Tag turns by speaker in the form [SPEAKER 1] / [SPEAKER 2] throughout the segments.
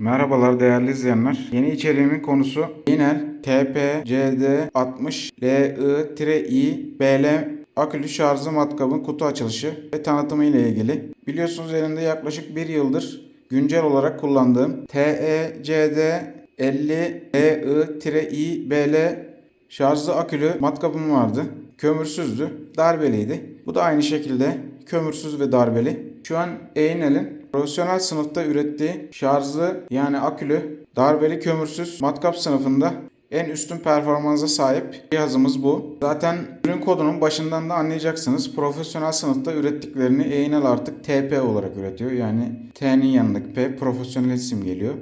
[SPEAKER 1] Merhabalar değerli izleyenler. Yeni içeriğimin konusu Inel TPCD60LI-i BL akülü şarjı matkabın kutu açılışı ve tanıtımı ile ilgili. Biliyorsunuz elimde yaklaşık bir yıldır güncel olarak kullandığım TECD 50LI-i BL şarjlı akülü matkabım vardı. Kömürsüzdü, darbeliydi. Bu da aynı şekilde kömürsüz ve darbeli. Şu an Einel'in profesyonel sınıfta ürettiği şarjlı yani akülü, darbeli kömürsüz matkap sınıfında en üstün performansa sahip cihazımız bu. Zaten ürün kodunun başından da anlayacaksınız. Profesyonel sınıfta ürettiklerini Einel artık TP olarak üretiyor. Yani T'nin yanındaki P profesyonel isim geliyor.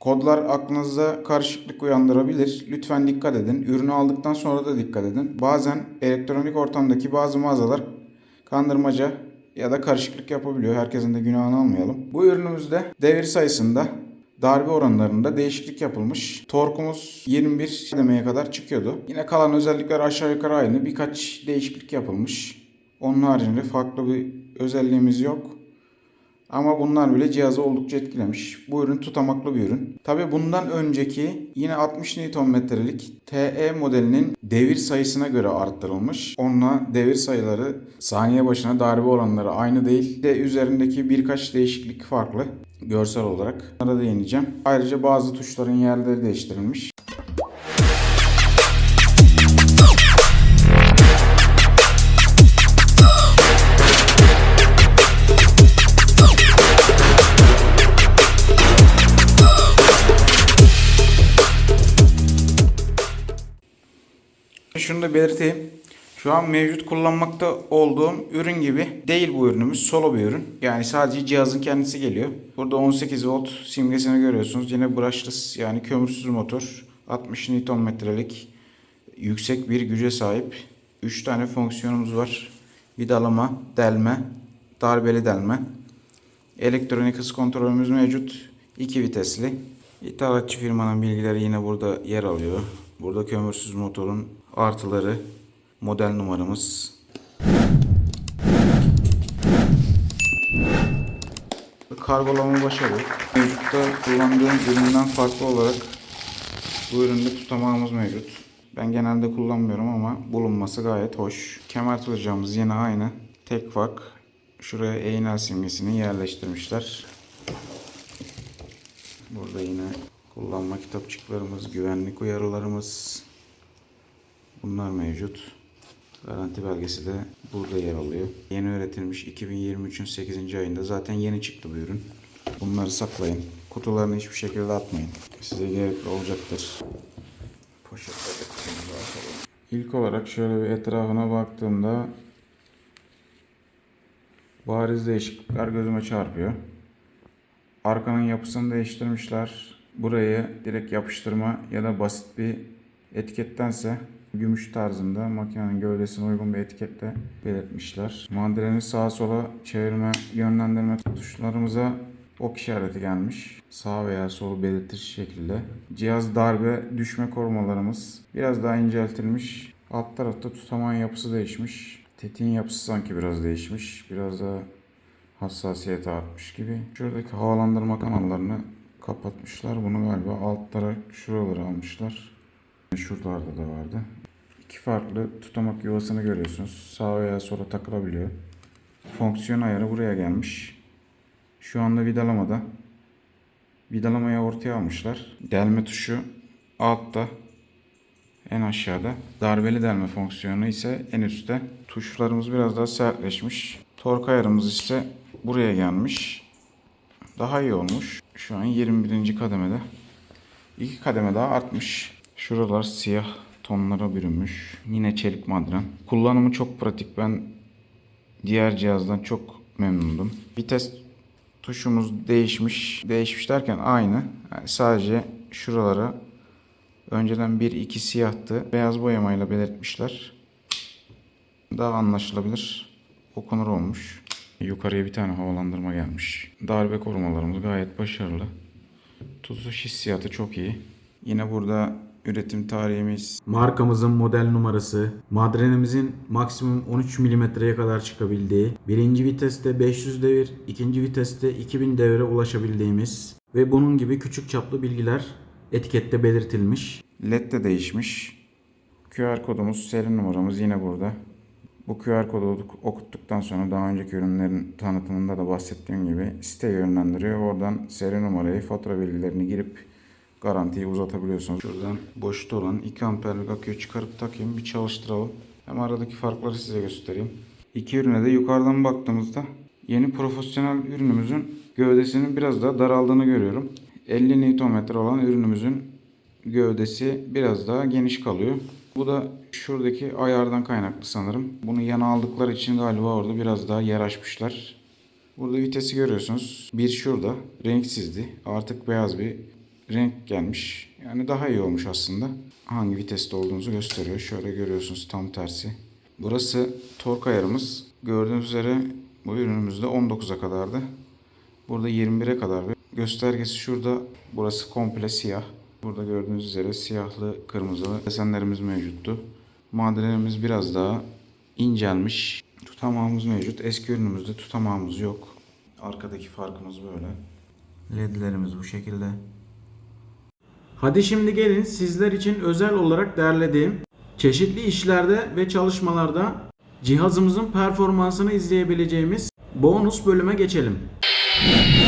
[SPEAKER 1] Kodlar aklınızda karışıklık uyandırabilir. Lütfen dikkat edin. Ürünü aldıktan sonra da dikkat edin. Bazen elektronik ortamdaki bazı mağazalar kandırmaca ya da karışıklık yapabiliyor. Herkesin de günahını almayalım. Bu ürünümüzde devir sayısında darbe oranlarında değişiklik yapılmış. Torkumuz 21 kademeye kadar çıkıyordu. Yine kalan özellikler aşağı yukarı aynı. Birkaç değişiklik yapılmış. Onun haricinde farklı bir özelliğimiz yok. Ama bunlar bile cihazı oldukça etkilemiş. Bu ürün tutamaklı bir ürün. Tabi bundan önceki yine 60 Nm'lik TE modelinin devir sayısına göre arttırılmış. Onunla devir sayıları saniye başına darbe oranları aynı değil. De üzerindeki birkaç değişiklik farklı görsel olarak. Bunlara değineceğim. Ayrıca bazı tuşların yerleri değiştirilmiş. Da belirteyim. Şu an mevcut kullanmakta olduğum ürün gibi değil bu ürünümüz. Solo bir ürün. Yani sadece cihazın kendisi geliyor. Burada 18 volt simgesini görüyorsunuz. Yine brushless yani kömürsüz motor. 60 Nm'lik yüksek bir güce sahip. 3 tane fonksiyonumuz var. Vidalama, delme, darbeli delme. Elektronik hız kontrolümüz mevcut. 2 vitesli. İthalatçı firmanın bilgileri yine burada yer alıyor. Burada kömürsüz motorun artıları, model numaramız. Kargolama başarılı. Mevcutta kullandığım üründen farklı olarak bu üründe tutamağımız mevcut. Ben genelde kullanmıyorum ama bulunması gayet hoş. Kemer tutacağımız yine aynı. Tek fark şuraya Einel simgesini yerleştirmişler. Burada yine kullanma kitapçıklarımız, güvenlik uyarılarımız bunlar mevcut. Garanti belgesi de burada yer alıyor. Yeni üretilmiş 2023'ün 8. ayında zaten yeni çıktı bu ürün. Bunları saklayın. Kutularını hiçbir şekilde atmayın. Size gerekli olacaktır. Poşetlerde kutumuzu atalım. İlk olarak şöyle bir etrafına baktığımda bariz değişiklikler gözüme çarpıyor. Arkanın yapısını değiştirmişler. Burayı direkt yapıştırma ya da basit bir etikettense gümüş tarzında makinenin gövdesine uygun bir etiketle belirtmişler. Mandalini sağa sola çevirme, yönlendirme tuşlarımıza ok işareti gelmiş. Sağ veya solu belirtir şekilde. Cihaz darbe düşme korumalarımız biraz daha inceltilmiş. Alt tarafta tutamağın yapısı değişmiş. Tetiğin yapısı sanki biraz değişmiş. Biraz daha hassasiyet artmış gibi. Şuradaki havalandırma kanallarını kapatmışlar. Bunu galiba altlara şuraları almışlar. Şuralarda da vardı. İki farklı tutamak yuvasını görüyorsunuz. Sağa veya sola takılabiliyor. Fonksiyon ayarı buraya gelmiş. Şu anda vidalamada. Vidalamayı ortaya almışlar. Delme tuşu altta. En aşağıda. Darbeli delme fonksiyonu ise en üstte. Tuşlarımız biraz daha sertleşmiş. Tork ayarımız ise buraya gelmiş. Daha iyi olmuş. Şu an 21. kademede. İki kademe daha artmış. Şuralar siyah tonlara bürünmüş. Yine çelik madren. Kullanımı çok pratik. Ben diğer cihazdan çok memnundum. Vites tuşumuz değişmiş. Değişmiş derken aynı. Yani sadece şuralara önceden bir iki siyahtı. Beyaz boyamayla belirtmişler. Daha anlaşılabilir. Okunur olmuş. Yukarıya bir tane havalandırma gelmiş. Darbe korumalarımız gayet başarılı. Tutuş hissiyatı çok iyi. Yine burada üretim tarihimiz,
[SPEAKER 2] Markamızın model numarası, madrenimizin maksimum 13 mm'ye kadar çıkabildiği, birinci viteste 500 devir, ikinci viteste 2000 devire ulaşabildiğimiz, ve bunun gibi küçük çaplı bilgiler etikette belirtilmiş.
[SPEAKER 1] LED de değişmiş. QR kodumuz, seri numaramız yine burada. Bu QR kodu okuttuktan sonra daha önceki ürünlerin tanıtımında da bahsettiğim gibi site yönlendiriyor. Oradan seri numarayı, fatura bilgilerini girip garantiyi uzatabiliyorsunuz. Şuradan boşta olan 2 amperlik aküyü çıkarıp takayım bir çalıştıralım. Hem aradaki farkları size göstereyim. İki ürüne de yukarıdan baktığımızda yeni profesyonel ürünümüzün gövdesinin biraz daha daraldığını görüyorum. 50 Nm olan ürünümüzün gövdesi biraz daha geniş kalıyor. Bu da şuradaki ayardan kaynaklı sanırım. Bunu yana aldıkları için galiba orada biraz daha yer açmışlar. Burada vitesi görüyorsunuz. Bir şurada renksizdi. Artık beyaz bir renk gelmiş. Yani daha iyi olmuş aslında. Hangi viteste olduğunuzu gösteriyor. Şöyle görüyorsunuz tam tersi. Burası tork ayarımız. Gördüğünüz üzere bu ürünümüzde 19'a kadardı. Burada 21'e kadar bir göstergesi şurada. Burası komple siyah. Burada gördüğünüz üzere siyahlı, kırmızılı desenlerimiz mevcuttu. Madenlerimiz biraz daha incelmiş. Tutamağımız mevcut. Eski ürünümüzde tutamağımız yok. Arkadaki farkımız böyle. LED'lerimiz bu şekilde.
[SPEAKER 2] Hadi şimdi gelin sizler için özel olarak derlediğim çeşitli işlerde ve çalışmalarda cihazımızın performansını izleyebileceğimiz bonus bölüme geçelim. Yeah.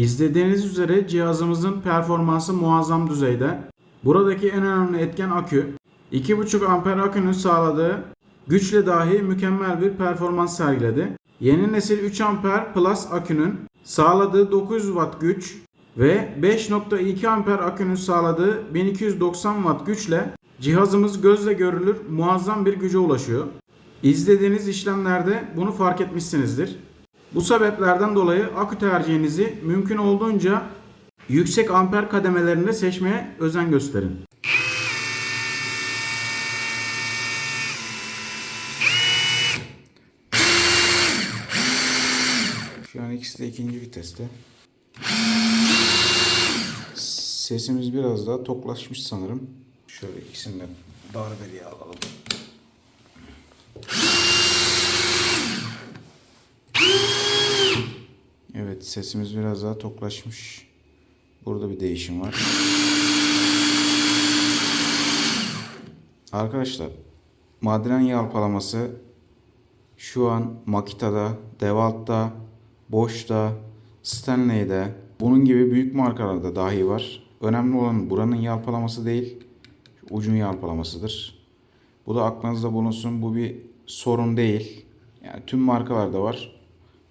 [SPEAKER 2] İzlediğiniz üzere cihazımızın performansı muazzam düzeyde. Buradaki en önemli etken akü. 2.5 amper akünün sağladığı güçle dahi mükemmel bir performans sergiledi. Yeni nesil 3 amper plus akünün sağladığı 900 watt güç ve 5.2 amper akünün sağladığı 1290 watt güçle cihazımız gözle görülür muazzam bir güce ulaşıyor. İzlediğiniz işlemlerde bunu fark etmişsinizdir. Bu sebeplerden dolayı akü tercihinizi mümkün olduğunca yüksek amper kademelerinde seçmeye özen gösterin.
[SPEAKER 1] Şu an ikisi de ikinci viteste. Sesimiz biraz daha toklaşmış sanırım. Şöyle ikisini de darbeliye alalım. Sesimiz biraz daha toklaşmış. Burada bir değişim var. Arkadaşlar madren yalpalaması şu an Makita'da, Dewalt'ta, Bosch'ta, Stanley'de bunun gibi büyük markalarda dahi var. Önemli olan buranın yalpalaması değil, ucun yalpalamasıdır. Bu da aklınızda bulunsun. Bu bir sorun değil. Yani tüm markalarda var.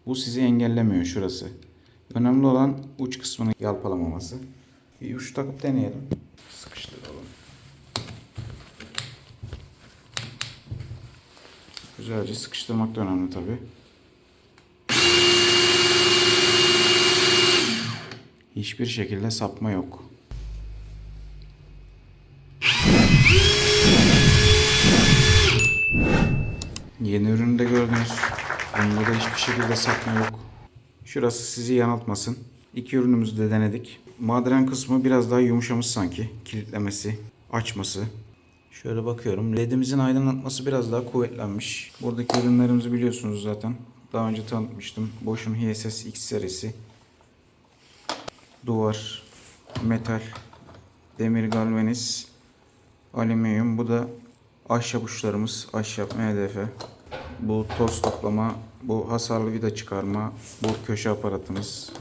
[SPEAKER 1] Bu sizi engellemiyor şurası. Önemli olan uç kısmını yalpalamaması. Bir uç takıp deneyelim. Sıkıştıralım. Güzelce sıkıştırmak da önemli tabi. Hiçbir şekilde sapma yok. Yeni ürünü de gördünüz. Bunda da hiçbir şekilde sapma yok. Şurası sizi yanıltmasın. İki ürünümüzü de denedik. Madren kısmı biraz daha yumuşamış sanki. Kilitlemesi, açması. Şöyle bakıyorum. LED'imizin aydınlatması biraz daha kuvvetlenmiş. Buradaki ürünlerimizi biliyorsunuz zaten. Daha önce tanıtmıştım. Bosch'un HSS X serisi. Duvar, metal, demir galvaniz, alüminyum. Bu da ahşap uçlarımız. Ahşap MDF. Bu toz toplama, bu hasarlı vida çıkarma, bu köşe aparatımız.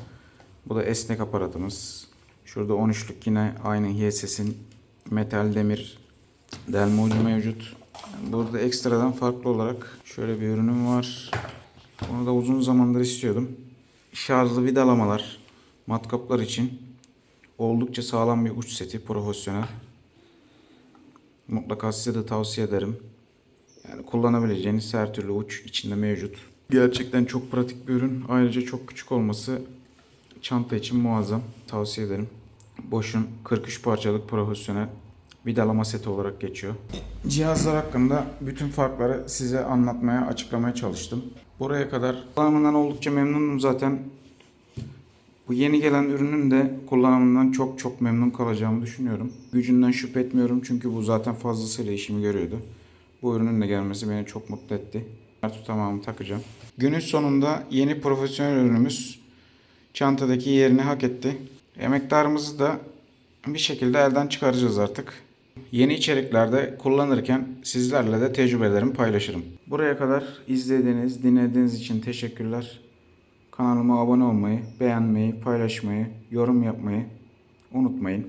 [SPEAKER 1] Bu da esnek aparatımız. Şurada 13'lük yine aynı HSS'in metal demir delme ucu mevcut. Burada ekstradan farklı olarak şöyle bir ürünüm var. Bunu da uzun zamandır istiyordum. Şarjlı vidalamalar, matkaplar için oldukça sağlam bir uç seti, profesyonel. Mutlaka size de tavsiye ederim. Yani kullanabileceğiniz her türlü uç içinde mevcut. Gerçekten çok pratik bir ürün. Ayrıca çok küçük olması çanta için muazzam. Tavsiye ederim. Bosch'un 43 parçalık profesyonel vidalama seti olarak geçiyor. Cihazlar hakkında bütün farkları size anlatmaya, açıklamaya çalıştım. Buraya kadar kullanımından oldukça memnunum zaten. Bu yeni gelen ürünün de kullanımından çok çok memnun kalacağımı düşünüyorum. Gücünden şüphe etmiyorum çünkü bu zaten fazlasıyla işimi görüyordu. Bu ürünün de gelmesi beni çok mutlu etti. Artık tamamı takacağım. Günün sonunda yeni profesyonel ürünümüz çantadaki yerini hak etti. Emektarımızı da bir şekilde elden çıkaracağız artık. Yeni içeriklerde kullanırken sizlerle de tecrübelerimi paylaşırım. Buraya kadar izlediğiniz, dinlediğiniz için teşekkürler. Kanalıma abone olmayı, beğenmeyi, paylaşmayı, yorum yapmayı unutmayın.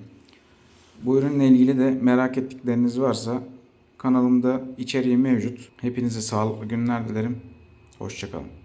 [SPEAKER 1] Bu ürünle ilgili de merak ettikleriniz varsa kanalımda içeriği mevcut. Hepinize sağlıklı günler dilerim. Hoşçakalın.